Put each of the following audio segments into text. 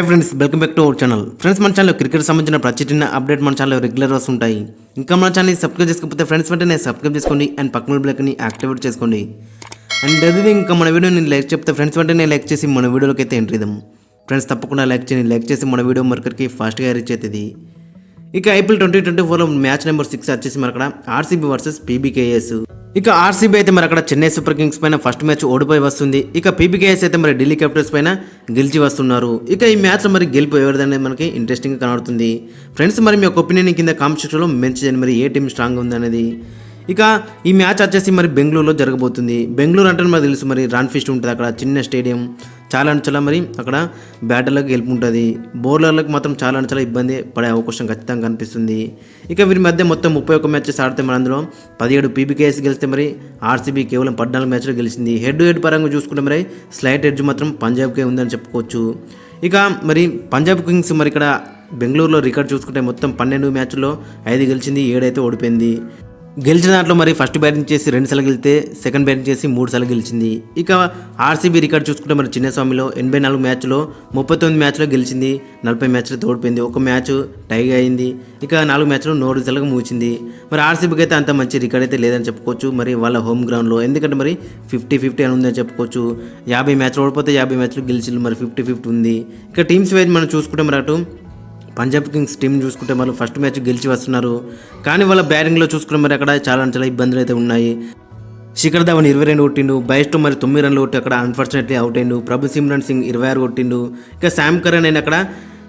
Hi friends welcome back to our channel friends మన channel cricket సంబంధించిన ప్రతి చిన్న అప్డేట్ మన ఛానల్ రెగ్యులర్ వస్తుంటాయి. ఇంకా మన ఛానల్ సబ్స్క్రైబ్ చేసుకోకపోతే ఫ్రెండ్స్ వెంటనే సబ్స్క్రైబ్ చేసుకోండి అండ్ పక్కన బ్లాక్ని యాక్టివేట్ చేసుకోండి. అండ్ అదే ఇంకా మన వీడియోని లైక్ చెప్తే ఫ్రెండ్స్ వెంటనే లైక్ చేసి మన వీడియోలోకి అయితే ఎంట్రీ ఇద్దాం. ఫ్రెండ్స్ తప్పకుండా లైక్ చేయండి. లైక్ చేసి మన వీడియో మరొకరికి ఫాస్ట్గా రీచ్ అవుతుంది. ఇక ఐపీఎల్ ట్వంటీ ట్వంటీ ఫోర్లో మ్యాచ్ నెంబర్ సిక్స్ వచ్చేసి మరక్కడ ఆర్సీబీ వర్సెస్ పీబీకేఎస్ ఇక ఆర్సీబీ అయితే మరి అక్కడ చెన్నై సూపర్ కింగ్స్ పైన ఫస్ట్ మ్యాచ్ ఓడిపోయి వస్తుంది. ఇక పీబీకేఎస్ అయితే మరి ఢిల్లీ క్యాపిటల్స్ పైన గెలిచి వస్తున్నారు. ఇక ఈ మ్యాచ్లో మరి గెలుపు ఎవరిదనేది మనకి ఇంట్రెస్టింగ్ కనబడుతుంది. ఫ్రెండ్స్ మరి మీ యొక్క ఒపీనియన్ కింద కామెంట్ సెక్షన్లో మెన్షన్ చేయండి. మరి ఏ టీం స్ట్రాంగ్ ఉందనేది. ఇక ఈ మ్యాచ్ వచ్చేసి మరి బెంగళూరులో జరగబోతుంది. బెంగళూరు అంటే మరి తెలుసు మరి రాన్ఫిస్ట్ ఉంటుంది అక్కడ చిన్న స్టేడియం. చాలా అంటే చాలా మరి అక్కడ బ్యాటర్లకు గెలుపు ఉంటుంది. బౌలర్లకు మాత్రం చాలా అంటే చాలా ఇబ్బంది పడే అవకాశం ఖచ్చితంగా కనిపిస్తుంది. ఇక వీరి మధ్య మొత్తం ముప్పై ఒక్క మ్యాచెస్ ఆడితే మరి అందులో పదిహేడు పీబీకేఎస్ గెలిస్తే మరి ఆర్సీబీ కేవలం పద్నాలుగు మ్యాచ్లు గెలిచింది. హెడ్ టు హెడ్ పరంగా చూసుకుంటే మరి స్లైట్ హెడ్జ్ మాత్రం పంజాబ్కే ఉందని చెప్పుకోవచ్చు. ఇక మరి పంజాబ్ కింగ్స్ మరి ఇక్కడ బెంగళూరులో రికార్డ్ చూసుకుంటే మొత్తం పన్నెండు మ్యాచ్ల్లో ఐదు గెలిచింది ఏడైతే ఓడిపోయింది. గెలిచిన దాంట్లో మరి ఫస్ట్ బ్యాటింగ్ చేసి రెండు సార్లు గెలితే సెకండ్ బ్యాటింగ్ చేసి మూడు సార్లు గెలిచింది. ఇక ఆర్సీబీ రికార్డ్ చూసుకుంటే మరి చిన్నస్వామిలో ఎనభై నాలుగు మ్యాచ్లో ముప్పై తొమ్మిది మ్యాచ్లో గెలిచింది నలభై మ్యాచ్లో తోడిపోయింది. ఒక మ్యాచ్ టైగా అయింది. ఇక నాలుగు మ్యాచ్లో నోడు సెలకు మూచింది మరి ఆర్సీబీకి అయితే అంత మంచి రికార్డ్ అయితే లేదని చెప్పుకోవచ్చు. మరి వాళ్ళ హోమ్ గ్రౌండ్లో ఎందుకంటే మరి ఫిఫ్టీ ఫిఫ్టీ అని ఉందని చెప్పుకోవచ్చు. యాభై మ్యాచ్లు ఓడిపోతే యాభై మ్యాచ్లు గెలిచింది మరి ఫిఫ్టీ ఫిఫ్టీ ఉంది. ఇక టీమ్స్ వైజ్ మనం చూసుకుంటే మరి అటు పంజాబ్ కింగ్స్ టీం చూసుకుంటే వాళ్ళు ఫస్ట్ మ్యాచ్ గెలిచి వస్తున్నారు. కానీ వాళ్ళ బ్యాటింగ్లో చూసుకుంటే మరి అక్కడ చాలా చాలా ఇబ్బందులు అయితే ఉన్నాయి. శిఖర్ ధవన్ ఇరవై రెండు కొట్టిండు. బయస్టో మరి తొమ్మిది రన్లు కొట్టి అక్కడ అన్ఫార్చునేట్లీ అవుట్ అయిండు. ప్రభు సిమ్రన్ సింగ్ ఇరవై ఆరు కొట్టిండు. ఇక శామ్ కరణ్ అయిన అక్కడ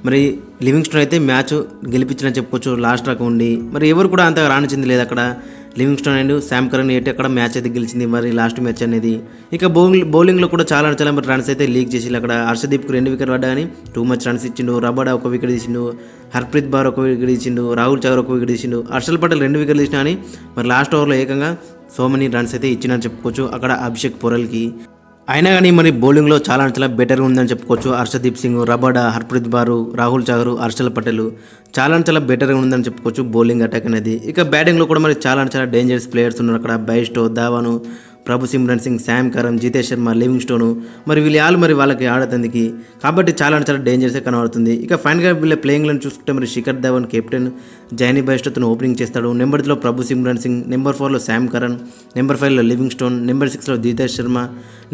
మరి లివింగ్స్టోన్ అయితే మ్యాచ్ గెలిపించిన చెప్పుకోవచ్చు లాస్ట్ రకం ఉండి. మరి ఎవరు కూడా అంత రాణించింది లేదు అక్కడ. లివింగ్స్టోన్ అండ్ శామ్ కరణ్ ఏంటి అక్కడ మ్యాచ్ అయితే గెలిచింది. మరి లాస్ట్ మ్యాచ్ అనేది. ఇక బౌలింగ్ బౌలింగ్లో కూడా చాలా చాలా మరి రన్స్ అయితే లీక్ చేసి అక్కడ హర్షదీప్కి రెండు వికెట్ పడ్డా కానీ టూ మచ్ రన్స్ ఇచ్చిండు. రబాడా ఒక వికెట్ తీసిండు. హర్ప్రీత్ బార్ ఒక వికెట్ ఇచ్చిండు రాహుల్ చౌర్ ఒక వికెట్ తీసిండు. హర్షల్ పటేల్ రెండు వికెట్లు తీసినా కానీ మరి లాస్ట్ ఓవర్లో ఏకంగా సో మెనీ రన్స్ అయితే ఇచ్చినని చెప్పుకోవచ్చు. అక్కడ అభిషేక్ పొరల్కి. అయినా కానీ మరి బౌలింగ్లో చాలా చాలా బెటర్గా ఉందని చెప్పుకోవచ్చు. హర్షదీప్ సింగ్ రబాడా హర్ప్రీత్ బారు రాహుల్ చాగరు హర్షల్ పటేల్ చాలా చాలా బెటర్గా ఉందని చెప్పుకోవచ్చు బౌలింగ్ అటాక్ అనేది. ఇక బ్యాటింగ్లో కూడా మరి చాలా చాలా డేంజరస్ ప్లేయర్స్ ఉన్నారు. అక్కడ Bairstow Dhawan Prabhsimran Singh Sam Curran Jitesh Sharma living stone మరి వీళ్ళు ఆలు మరి వాళ్ళకి ఆడతందుకి. కాబట్టి చాలా చాలా డేంజర్స్ కనబడుతుంది. ఇక ఫైనల్గా వీళ్ళ ప్లేయింగ్లను చూసుకుంటే మరి శిఖర్ ధవన్ కెప్టెన్ జైనీ బైస్టోతో ఓపెనింగ్ చేస్తాడు. నెంబర్ త్రీలో ప్రభు సిమ్రన్ సింగ్ నెంబర్ ఫోర్లో శామ్ కరణ్ నెంబర్ ఫైవ్లో లివింగ్ స్టోన్ నెంబర్ సిక్స్లో జితేష్ శర్మ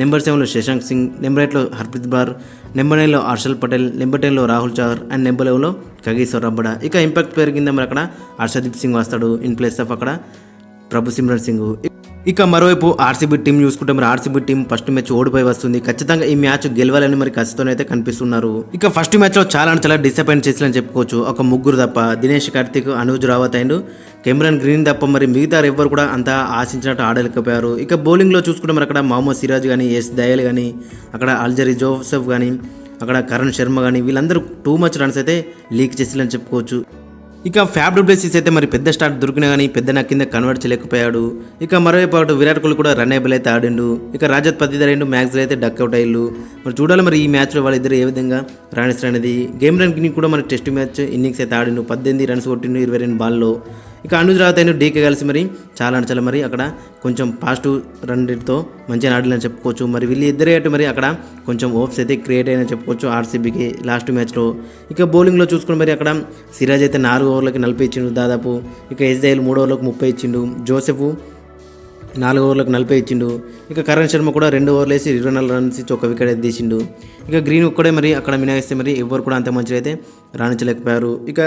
నెంబర్ సెవెన్లో శశాంక్ సింగ్ నెంబర్ ఎయిట్లో హర్ప్రీత్ బార్ నెంబర్ నైన్లో హర్షల్ పటేల్ నెంబర్ టెన్లో రాహుల్ చౌర్ అండ్ నెంబర్ లెవెన్లో కగీశ్వర్ రబ్బడ. ఇక ఇంపాక్ట్ పేరు కింద మరి అక్కడ? హర్షదీప్ సింగ్ వస్తాడు ఇన్ ప్లేస్ ఆఫ్ అక్కడ ప్రభు సిమ్రన్ సింగ్. ఇక మరోవైపు ఆర్సీబీ టీం చూసుకుంటే మరి ఆర్సీబీ టీం ఫస్ట్ మ్యాచ్ ఓడిపోయి వస్తుంది. ఖచ్చితంగా ఈ మ్యాచ్ గెలవాలని మరి ఖచ్చితంగా అయితే కనిపిస్తున్నారు. ఇక ఫస్ట్ మ్యాచ్లో చాలా అంటే చాలా డిసప్పాయింట్ చేసిందని చెప్పుకోవచ్చు. ఒక ముగ్గురు తప్ప Dinesh Karthik Anuj Rawat and Cameron Green తప్ప మరి మిగతా ఎవ్వరు కూడా అంత ఆశించినట్టు ఆడలేకపోయారు. ఇక బౌలింగ్లో చూసుకుంటే మరి అక్కడ మహమ్మద్ సిరాజ్ కానీ ఎస్ దయల్ కానీ అక్కడ అల్జరీ జోసెఫ్ కానీ అక్కడ కరణ్ శర్మ కానీ వీళ్ళందరూ టూ మచ్ రన్స్ అయితే లీక్ చేసిందని చెప్పుకోవచ్చు. ఇక ఫ్యాబ్ డబ్ల్యూసీస్ అయితే మరి పెద్ద స్టార్ట్ దొరికినా కానీ పెద్ద నా కింద కన్వర్ట్ చేయలేకపోయాడు. ఇక మరోవైపు విరాట్ కోహ్లీ కూడా రన్ ఏబుల్ అయితే ఆడిండు. ఇక రాజత్ పతిధర్ రెండు మ్యాక్స్ అయితే డక్ అవుట్ అయ్యారు మరి చూడాలి మరి ఈ మ్యాచ్లో వాళ్ళిద్దరు ఏ విధంగా రాణిస్తారు అనేది గేమ్ రన్కి కూడా మన టెస్ట్ మ్యాచ్ ఇన్నింగ్స్ అయితే ఆడిండు. పద్దెనిమిది రన్స్ కొట్టిండు ఇరవై రెండు బాల్లో. ఇక అనుజ్ రావత్ అయిన డీకే కలిసి మరి చాలా అంటే మరి అక్కడ. కొంచెం పాజిటివ్ రన్ రేట్తో మంచిగా ఆడాలని చెప్పుకోవచ్చు. మరి వీళ్ళు ఇద్దరే అటు మరి అక్కడ కొంచెం ఓప్స్ అయితే క్రియేట్ అయినా చెప్పుకోవచ్చు ఆర్సీబీకి లాస్ట్ మ్యాచ్లో ఇక బౌలింగ్లో చూసుకుని మరి అక్కడ సిరాజ్ అయితే నాలుగు ఓవర్లకి నలభై ఇచ్చిండు దాదాపు. ఇక ఎస్ఐఎల్ మూడు ఓవర్లకు ముప్పై ఇచ్చిండు. జోసెఫ్ నాలుగు ఓవర్లకు నలభై ఇచ్చిండు. ఇక కరణ్ శర్మ కూడా రెండు ఓవర్లు వేసి ఇరవై నాలుగు రన్స్ ఇచ్చి ఒక వికెట్ అయితే తీసిండు. ఇక గ్రీన్ ఒక్కడే మరి అక్కడ మినహాయిస్తే మరి ఎవరు కూడా అంత మంచిగా అయితే రాణించలేకపోయారు. ఇక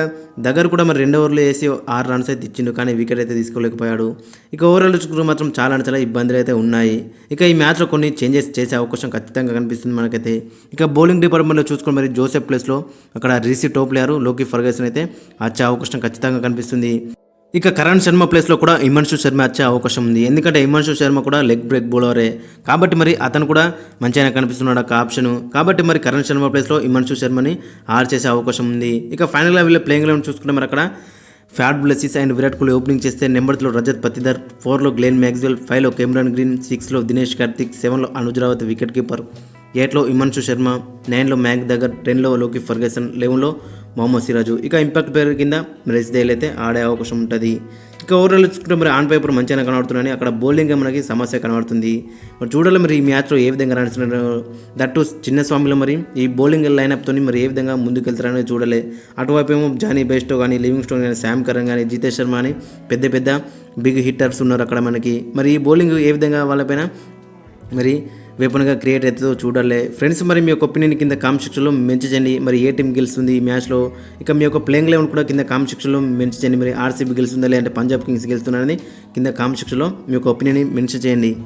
దగ్గర కూడా మరి రెండు ఓవర్లు వేసి ఆరు రన్స్ అయితే ఇచ్చిండు కానీ వికెట్ అయితే తీసుకోలేకపోయాడు. ఇక ఓవరాల్ చూసుకుంటే మాత్రం చాలా అంటే చాలా ఇబ్బందులు అయితే ఉన్నాయి. ఇక ఈ మ్యాచ్లో కొన్ని చేంజెస్ చేసే అవకాశం ఖచ్చితంగా కనిపిస్తుంది మనకైతే. ఇక బౌలింగ్ డిపార్ట్మెంట్లో చూసుకుని మరి జోసెఫ్ ప్లేస్లో అక్కడ రిసి టోప్లోకి ఫర్గేసన్ అయితే వచ్చే అవకాశం ఖచ్చితంగా కనిపిస్తుంది. ఇక కరణ్ శర్మ ప్లేస్లో కూడా హిమాన్షు శర్మ వచ్చే అవకాశం ఉంది. ఎందుకంటే హిమాన్షు శర్మ కూడా లెగ్ బ్రేక్ బౌలరే. కాబట్టి మరి అతను కూడా మంచిగా కనిపిస్తున్నాడు ఒక ఆప్షన్ కాబట్టి మరి కరణ్ శర్మ ప్లేస్లో హిమాన్షు శర్మని ఆర్ చేసే అవకాశం ఉంది. ఇక ఫైనల్గా వీళ్ళ ప్లేయింగ్ లెవెన్ చూసుకుంటే మరి అక్కడ Faf du Plessis and Virat Kohli opening చేస్తే నెంబర్ త్రీలో రజత్ పతిదర్ ఫోర్లో గ్లెన్ మ్యాక్స్వెల్ ఫైవ్లో కెమెరాన్ గ్రీన్ సిక్స్లో దినేష్ కార్తిక్ సెవెన్లో అనుజ్ రావత్ వికెట్ కీపర్ ఎయిట్లో ఇమన్షు శర్మ నైన్లో మ్యాక్ దగ్గర్ టెన్లో లోకి ఫర్గసన్ లెవెన్లో మొహమ్మద్ సిరాజు. ఇక ఇంపాక్ట్ పేరు కింద రేస్ దేల్ అయితే ఆడే అవకాశం ఉంటుంది. ఇక ఓవరాల్ చూసుకుంటే మరి ఆన్ పేపర్ మంచిగానే కనబడుతున్నాయి. అక్కడ బౌలింగ్ మనకి సమస్య కనబడుతుంది. మరి చూడాలి మరి ఈ మ్యాచ్లో ఏ విధంగా నడుస్తున్నారు దట్టు చిన్న స్వామిలో మరి ఈ బౌలింగ్ లైనప్తో మరి ఏ విధంగా ముందుకెళ్తారనేది చూడలే. అటువైపు ఏమో జానీ బెస్టో కానీ లివింగ్ స్టోన్ కానీ శామ్ కరణ్ కానీ జితేష్ శర్మ అని పెద్ద పెద్ద బిగ్ హిట్టర్స్ ఉన్నారు అక్కడ మనకి. మరి ఈ బౌలింగ్ ఏ విధంగా వాళ్ళపైన మరి వేపనగా క్రియేట్ అవుతుందో చూడాలి. ఫ్రెండ్స్ మరి మీ యొక్క ఒపీనియన్ కింద కామెంట్ సెక్షన్లో చేయండి. మరి ఏ టీం గెలుస్తుంది ఈ మ్యాచ్లో? ఇక మీ యొక్క ప్లేయింగ్ లెవెన్ కూడా కింద కామెంట్ సెక్షన్లో మెన్షన్ చేయండి. మరి ఆర్సీబీ గెలుస్తుందా లేదంటే పంజాబ్ కింగ్స్ గెలుస్తున్నారని కింద కామెంట్ సెక్షన్లో మీ యొక్క ఒపీనియన్ మెన్షన్ చేయండి.